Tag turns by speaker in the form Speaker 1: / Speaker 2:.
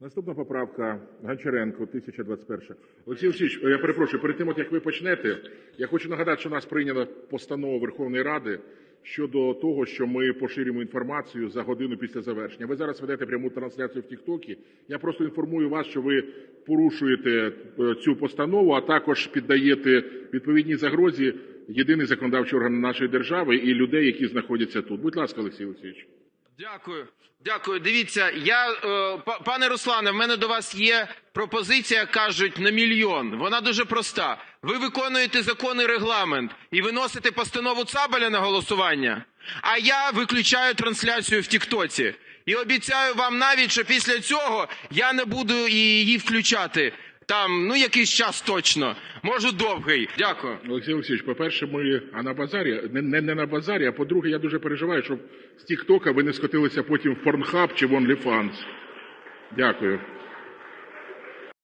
Speaker 1: Наступна поправка Гончаренко, 1021. Олексій Олексійович, я перепрошую, перед тим, як ви почнете, я хочу нагадати, що у нас прийнята постанова Верховної Ради щодо того, що ми поширюємо інформацію за годину після завершення. Ви зараз ведете пряму трансляцію в Тіктокі. Я просто інформую вас, що ви порушуєте е, цю постанову, а також піддаєте відповідній загрозі єдиний законодавчий орган нашої держави і людей, які знаходяться тут. Будь ласка, Олексій Олексійович.
Speaker 2: Дякую. Дякую. Дивіться, я, е, па- пане Руслане, в мене до вас є пропозиція, кажуть, на мільйон. Вона дуже проста. Ви виконуєте законний регламент і виносите постанову Цабаля на голосування, а я виключаю трансляцію в Тіктоці. І обіцяю вам навіть, що після цього я не буду її включати. Там, ну, якийсь час точно. Можу довгий. Дякую.
Speaker 1: Олексій Олексійович, по-перше, ми а на базарі, не, не, на базарі, а по-друге, я дуже переживаю, щоб з Тіктока ви не скотилися потім в Порнхаб чи в OnlyFans. Дякую.